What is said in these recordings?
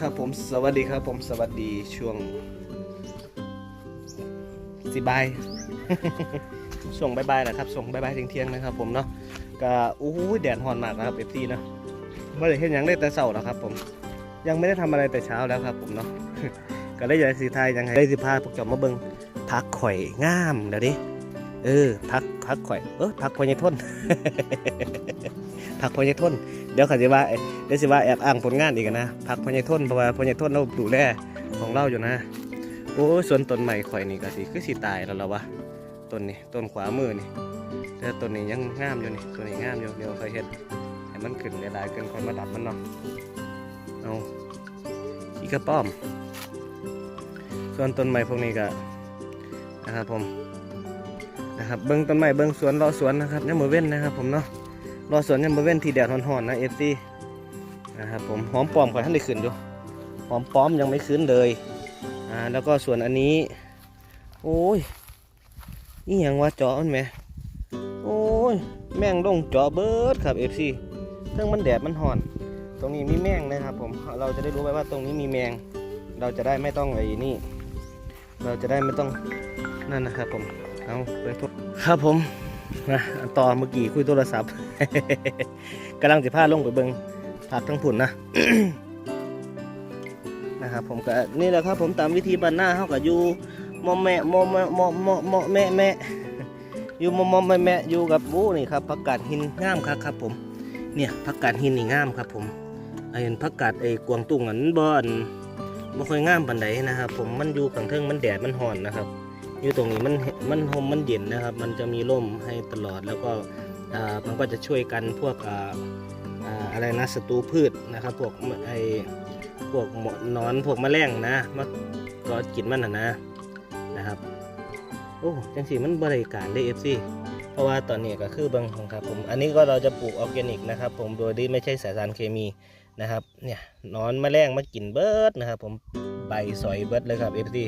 ครับผมสวัสดีครับผมสวัสดีช่วงสิบาย ช่วงบายๆนะครับช่วงบายๆเที่ยงๆนะครับ ผมเนาะก็อู้หูแดดร้อนมากนะครับเอฟซีเนาะไม่ได้เห็นยังได้แต่เช้าแล้วครับ ผมยังไม่ได้ทำอะไรแต่เช้าแล้วครับ ผมเนาะก็ได้อยากสิทยยังไงได้สิพาพวกจ้ามาเบิงพักข่อยงามเดี๋ยวดิเออพักพักข่อยเออพักพญทนพักพญทน เดี๋ยวเขาจะว่าเดี๋ยวสิว่าแอบอ้างผลงานอีกนะพักพญทนเพราะว่าพญทนเราดูแลของเราอยู่นะโอ้ยส่วนต้นใหม่ข่อยนี่ก็สิคือสิตายแล้วล่ะวะต้นนี้ต้นขวามือนี่แต่ต้นนี้ยังงามอยู่นี่ต้นนี้งามอยู่เดี๋ยวค่อยเฮ็ดให้มันขึ้นหลายๆเกินค่อยมาดับมันเนาะเอาอีกระป้อม ส่วนต้นไม้พวกนี้ก็นะครับผมนะครับเบิ้งต้นไม้เบิ้งสวนรอสวนนะครับยังมือเว้นนะครับผมเนาะ รอสวนยังมาเว้นที่แดดร้อนๆนะเอฟซีนะครับผมหอมปลอมก่อนท่านได้ขึ้นอยู่หอมปลอมยังไม่ขึ้นเลยอ่าแล้วก็ส่วนอันนี้ โอ้ยนี่ยังว่าจาะมันไหมโอ้ยแม่งลงจาะเบิร์ดครับเอฟซีเรื่องมันแดดมันห่อน ตรงนี้มีแมงนะครับผมเราจะได้รู้ไปว่าตรงนี้มีแมง เราจะได้ไม่ต้องไอ้นี่ เราจะได้ไม่ต้องนั่นนะครับผมเอาไปพบครับผม นะต่อเมื่อกี้คุยโทรศัพท์กำลังจะพาลงไปเบิงผักทั้งผุนนะนะครับผมก็นี่แหละครับ ผมตามวิธีบานหน้าเขากับอยู่มอมแม่มอมแม่มอมมอมแม่แม่อยู่มอมมอมแม่แม่อยู่กับบูนี่ครับผักกาดหินงามครับครับ ผมเนี่ยผักกาดหินนี่งามครับ ผมไอ้เห็นผักกาดไอ้กวางตุ้งอันบอนบ่ค่อยงามปานใดนะครับ ผมมันอยู่ข้างเทิงมันแดดมันห่อนนะครับ อยู่ตรงนี้มันมันลมมันเย็นนะครับ มันจะมีร่มให้ตลอดแล้วก็มันก็จะช่วยกันพวกอ่าอ่าอะไรนะศัตรูพืชนะครับ พวกไอพวกหมอนอนพวกแมลงนะมาก็กินมันนะนะนะครับโอ้จังสีมันบริการได้เอฟซีเพราะว่าตอนนี้ก็คือบางของครับผมอันนี้ก็เราจะปลูกออร์แกนิกนะครับ ผมโดยที่ไม่ใช่สารเคมีนะครับเนี่ยนอนแมลงมากินเบิร์ดนะครับ ผมใบสอยเบิร์ดเลยครับเอฟซี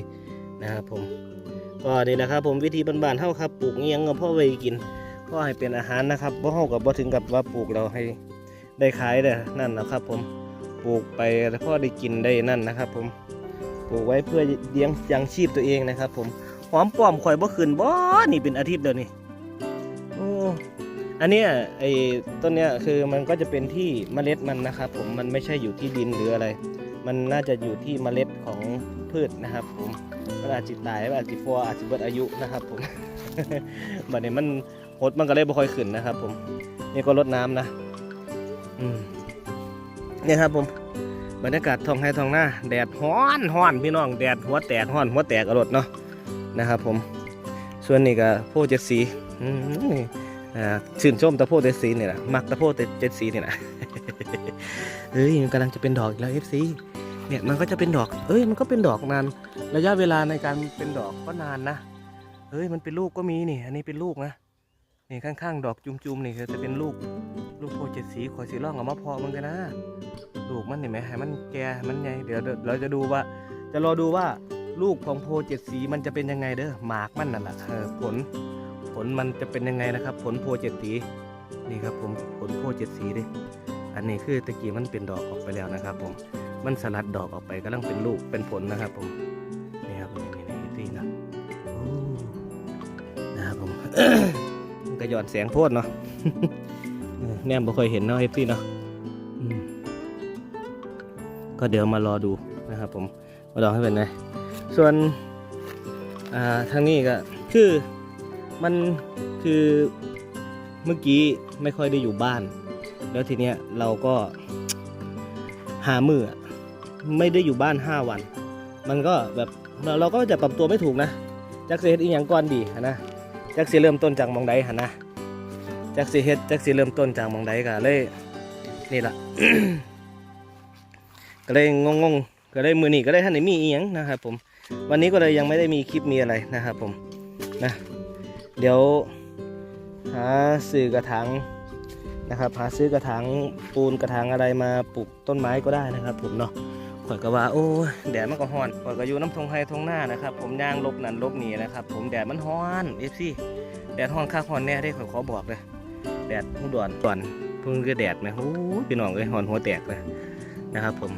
นะครับผม ก็นี่แหละครับ ผมวิธีบ้านๆเฮาครับปลูกอิหยังก็พ่อไว้กินก็ให้เป็นอาหารนะครับบ่เฮากับบ่ถึงกับว่าปลูกเราให้ได้ขายเด้อนั่นนะครับ ผมปลูกไปแล้วพ่อได้กินได้นั่นนะครับ ผมปลูกไว้เพื่อเลี้ยงยังชีพตัวเองนะครับ ผมหอมป้อมข่อยบ่ขึ้นบ่นี่เป็นอาทิตย์เดียวนี่โอ้อันเนี้ยไอ้ต้นเนี้ยคือมันก็จะเป็นที่เมล็ดมันนะครับ ผมมันไม่ใช่อยู่ที่ดินหรืออะไร มันน่าจะอยู่ที่เมล็ดของพืชนะครับ ผม มันอาจจิตายมันอาจจิฟัวอาจจิเบิดอายุนะครับผมบัดนี้มันหดมันก็เลยบ่ค่อยขึ้นนะครับ ผม นี่ก็ลดน้ำนะอืมนี่ครับผมบรรยากาศท้องไร่ท้องหน้าแดดฮ้อนฮ้อนพี่น้องแดดหัวแตกฮ้อนหัวแตกกระดเนาะนะครับ ผม ส่วนนี้ก็โพเจ็ดสีอืมอ่าชื่นชมตะโพเจ็ดสีนี่แหละมักตะโพเจ็ดสีนี่แหละเฮ้ยมันกำลังจะเป็นดอกอีกแล้วเอฟซี เนี่ยมันก็จะเป็นดอก เอ้ยมันก็เป็นดอกนาน ระยะเวลาในการเป็นดอกก็นานนะเฮ้ยมันเป็นลูกก็มีนี่ อันนี้เป็นลูกนะ นี่ข้างๆ ดอกจุ่มๆนี่จะเป็นลูก ลูกโพเจ็ดสีขอสีร่องเอามาเพอมันกันนะ ลูกมันเห็นไหมให้มันแก่มันใหญ่เดี๋ยวเราจะดูว่า จะรอดูว่าลูกของโพเจ็ดสีมันจะเป็นยังไงเด้อ หมากมันนั่นแหละเออผล ผลมันจะเป็นยังไงนะครับ ผลโพเจ็ดสี นี่ครับผม ผลโพเจ็ดสีดิอันนี้คือตะกี้มันเป็นดอกออกไปแล้วนะครับผม มันสลัดดอกออกไปกำลังเป็นลูกเป็นผลนะครับผมนี่ครับนี่นี่นี่ที่นะนะครับผมมันก็ย่อนแสงโพดเนาะเออแนมบ่ค่อยเห็นเนาะเอฟซีเนาะก็เดี๋ยวมารอดูนะครับผมมาลองให้เป็นไงส่วนทางนี้ก็คือมันคือเมื่อกี้ไม่ค่อยได้อยู่บ้าน แล้วทีเนี้ยเราก็หามืออ ไม่ได้อยู่บ้านห้าวัน มันก็แบบเราเราก็จะปรับตัวไม่ถูกนะจักสิเฮ็ดอีหยังก่อนดีนะจักสิเริ่มต้นจากมองใดหันนะจักสิเฮ็ดจักสิเริ่มต้นจากมองใดก็เลยนี่ละก็เลยงงๆก็เลยมือนี้ก็เลยท่านได้มีอีหยังนะครับผมวันนี้ก็เลยยังไม่ได้มีคลิปมีอะไรนะครับผมนะเดี๋ยวหาสื่อกระถางนะครับหาซื้อกระถางปูนกระถางอะไรมาปลูกต้นไม้ก็ได้นะครับผมเนาะ ข่อยก็ว่าโอ้แดดมันก็ฮ้อนข่อยก็อยู่น้ำทงไฮทงหน้านะครับผมย่างลบนั่นลบนี่นะครับผมแดดมันฮ้อนเอฟซีแดดฮ้อนค่าฮ้อนแน่ได้ข่อยขอบอกเลยแดดผู้ด่วนด่วนเพิ่งคือแดดไหมโอ้ยพี่น้องเลยฮ้อนหัวแตกเลยนะครับผม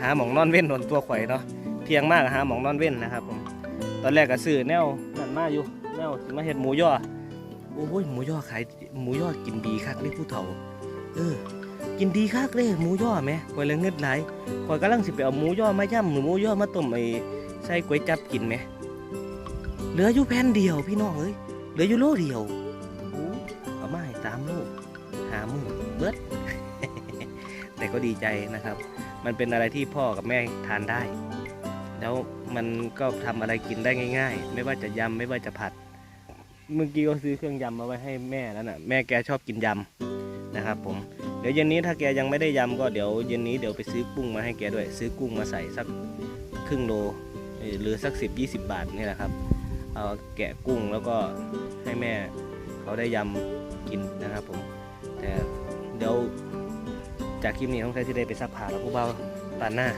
หาหมองนอนเว้นโดนตัวข่อยเนาะเพียงมากหาหมองนอนเว้นนะครับผมตอนแรกก็ซื้อแนวนั่นมาอยู่แนวสิมาเฮ็ดหมูย่อโอ้ยหมูย่อขายหมูย่อกินดีคักนี่ผู้เฒ่าเออ กินดีคักเลยหมูย่อแหมข่อยเลยเงิดหลายข่อยกำลังสิไปเอาหมูย่อมาย่ำหรือหมูย่อมาต้มไอ้ใส่ก๋วยจับกินแหมเหลืออยู่แผ่นเดียวพี่น้องเอ้ยเหลืออยู่โลเดียวโอ้เอามาให้ตามโลหามือเบิดแต่ก็ดีใจนะครับ มันเป็นอะไรที่พ่อกับแม่ทานได้ แล้วมันก็ทำอะไรกินได้ง่าย ๆ ไม่ว่าจะยำไม่ว่าจะผัด เมื่อกี้ก็ซื้อเครื่องยำมาไว้ให้แม่แล้วน่ะ แม่แกชอบกินยำนะครับผม เดี๋ยวเย็นนี้ถ้าแกยังไม่ได้ยำก็เดี๋ยวเย็นนี้เดี๋ยวไปซื้อกุ้งมาให้แกด้วย ซื้อกุ้งมาใส่สักครึ่งโลหรือสักสิบยี่สิบบาทนี่แหละครับเอาแกะกุ้งแล้วก็ให้แม่เขาได้ยำกินนะครับผมแต่เดี๋ยวจากคลิปนี้ต้องใช้ที่ได้ไปซักผ้าแล้วผู้เบาปานหน้า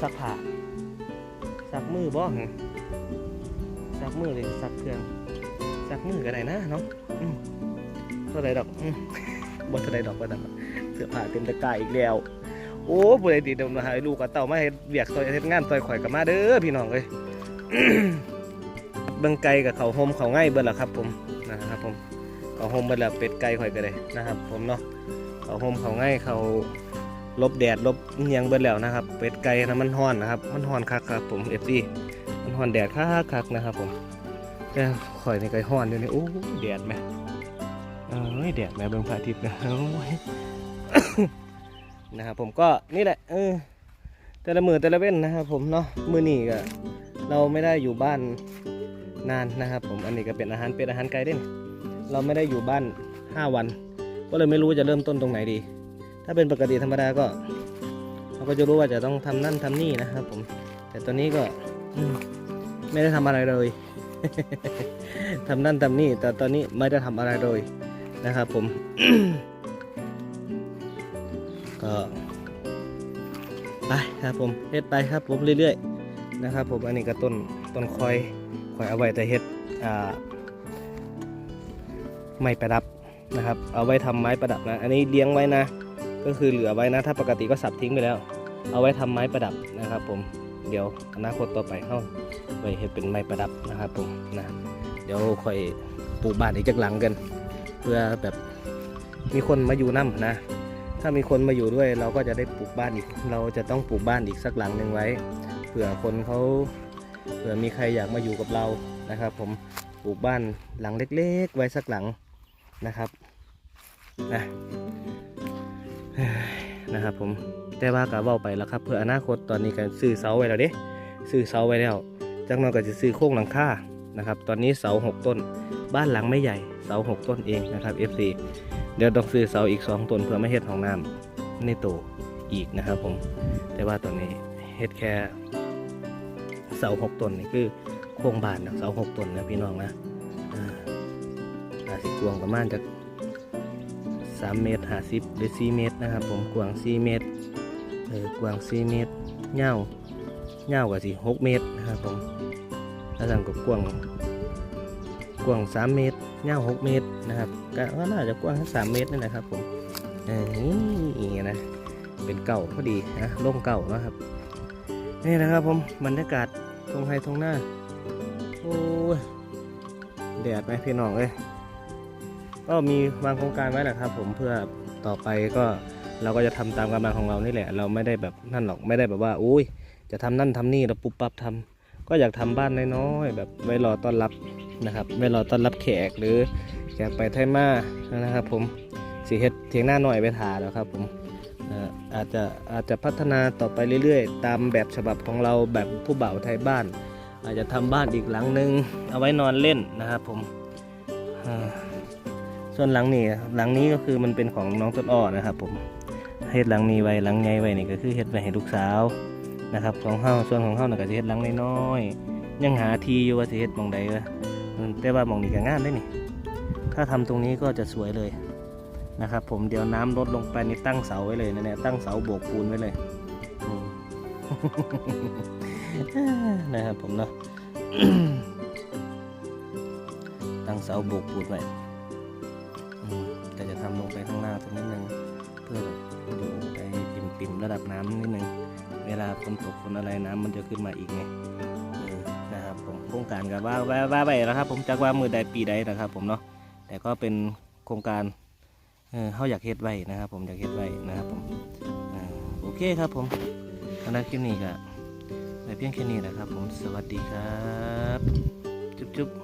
ซักผ้าซักมือบ่หึซักมือเลยซักเครื่องซักมือก็ได้นะเนาะอืมเท่าไรดอกบ่เท่าไรดอกก็ได้เสื้อผ้าเต็มตะกร้าอีกแล้ว โอ้ผู้ใดดีเดี๋ยวมาหาลูกกับเต่ามาเฮ็ดเวียกซอยเฮ็ดงานซอยข่อยกับมาเด้อพี่น้องเอ้ยเบิ่งไก่กับเขาโฮมเขาง่ายเบิดล่ะครับ ผมนะครับผมเขาโฮมเบิดละเป็ดไก่ข่อยก็ได้นะครับ ผมเนาะเขาห่มเขาง่ายเขาลบแดดลบอิหยังเบิดแล้วนะครับ เป็ดไก่นะมันฮ้อนนะครับ มันฮ้อนคักครับผมเอฟซีมันฮ้อนแดดคักคักนะครับ ผมแต่ข่อยนี่ก็ฮ้อนอยู่นี่โอ้แดดแม่ เอ้ยแดดแม่เบิ่งพระอาทิตย์นะโอ้ยนะครับผมก็นี่แหละเออแต่ละมือแต่ละเว้นนะครับผมเนาะมือนี่ก็เราไม่ได้อยู่บ้านนานนะครับ ผมอันนี้ก็เป็นอาหารเป็ดอาหารไก่เด้นเราไม่ได้อยู่บ้าน 5 วัน ก็เลยไม่รู้จะเริ่มต้นตรงไหนดี ถ้าเป็นปกติธรรมดาก็ เราก็จะรู้ว่าจะต้องทำนั่นทำนี่นะครับ ผม แต่ตอนนี้ก็ไม่ได้ทำอะไรเลยทำนั่นทำนี่ แต่ตอนนี้ไม่ได้ทำอะไรเลย นะครับผม ก็ไปครับผมเฮ็ดไปครับผมเรื่อยๆนะครับ ผมอันนี้ก็ต้นต้นคอยคอยเอาไว้แต่เฮ็ดอ่าไม่ประดับนะครับ เอาไว้ทำไม้ประดับนะ อันนี้เลี้ยงไว้นะ ก็คือเหลือไว้นะ ถ้าปกติก็สับทิ้งไปแล้ว เอาไว้ทำไม้ประดับนะครับ ผมเดี๋ยวอนาคตต่อไปเข้าไปเห็นเป็นไม้ประดับนะครับ ผมนะเดี๋ยวค่อยปลูกบ้านอีกจักหลังกัน เพื่อแบบมีคนมาอยู่น้ำนะ ถ้ามีคนมาอยู่ด้วยเราก็จะได้ปลูกบ้านอีก เราจะต้องปลูกบ้านอีกสักหลังหนึ่งไว้ เผื่อคนเขาเผื่อมีใครอยากมาอยู่กับเรานะครับ ผมปลูกบ้านหลังเล็ก ๆ ไว้สักหลังนะครับนะนะครับผมแต่ว่าก็เว้าไปแล้วครับ เพื่ออนาคตตอนนี้ก็ซื้อเสาไว้แล้วเด้ซื้อเสาไว้แล้วจากนั้นก็จะซื้อโครงหลังคานะครับ ตอนนี้เสาหกต้น บ้านหลังไม่ใหญ่ เสาหกต้นเองนะครับ FC เดี๋ยวต้องซื้อเสาอีกสองต้นเพื่อไม่เฮ็ดห้องน้ำในโตอีกนะครับผม แต่ว่าตอนนี้เฮ็ดแค่เสาหกต้นนี่คือโครงบ้านนะเสาหกต้นนะพี่น้องนะอ่าสิกวางประมาณจาก3เมตร50หรือ4เมตรนะครับ ผมกวาง4เมตรเออกวาง4เมตรเง่าเง่ากับสิ6เมตรนะครับผมแล้วสั่งกับกวางกวาง3เมตร เง่า6เมตรนะครับก็น่าจะกว้างแค่3เมตรนี่แหละครับผมนี่นะเป็นเก่าพอดีนะล่มเก่านะครับ นี่นะครับผมบรรยากาศทงไฮทงหน้าโอ้ยแดดไหมพี่น้องเอ้ยก็มีวางโครงการไว้แหละครับ ผมเพื่อต่อไปก็เราก็จะทำตามกำลังของเรานี่แหละ เราไม่ได้แบบนั่นหรอกไม่ได้แบบว่าอุ้ยจะทำนั่นทำนี่เราปุบปับทำ ก็อยากทำบ้านน้อยๆแบบไว้รอต้อนรับนะครับไว้รอต้อนรับแขกหรือแขกไปไทยมานะครับผมสีเฮ็ดเทียงหน้าหน่อยไปถาแล้วครับผมเอ่ออาจจะอาจจะพัฒนาต่อไปเรื่อยๆ ตามแบบฉบับของเราแบบผู้บ่าวไทยบ้าน อาจจะทำบ้านอีกหลังหนึ่งเอาไว้นอนเล่นนะครับผมส่วนหลังนี้หลังนี้ก็คือมันเป็นของน้องต้นอ้อนะครับผมเฮ็ดหลังนี้ไว้หลังใหญ่ไว้นี่ก็คือเฮ็ดไว้ให้ลูกสาว นะครับของเฮาส่วนของเฮาน่ะก็สิเฮ็ดหลังน้อยๆยังหาทีอยู่ว่าสิเฮ็ดหมองใดวะแต่ว่าหมองนี้ก็งามได้นี่ ถ้าทำตรงนี้ก็จะสวยเลยนะครับ ผมเดี๋ยวน้ำลดลงไปนี่ตั้งเสาไว้เลยนะเนี่ยตั้งเสาโบกปูนไว้เลยนะครับผมเนาะตั้งเสาโบกปูนไว้แต่จะทำลงไปข้างล่างสักนิดนึงเพื่ออยู่แต่ติ่มๆระดับน้ำนิดนึง เวลาฝนตกฝนอะไรน้ำมันจะขึ้นมาอีกไงนะครับผมโครงการกับว่าว่าว่าไปแล้วครับ ผมจากว่ามือใดปีใดนะครับ ผมเนาะแต่ก็เป็นโครงการเออเขาอยากเฮ็ดไว้นะครับ ผมอยากเฮ็ดไว้นะครับผมโอเคครับผมสำหรับคลิปนี้ก็ในเพียงแค่นี้นะครับ ผมสวัสดีครับ จุ๊บจุ๊บ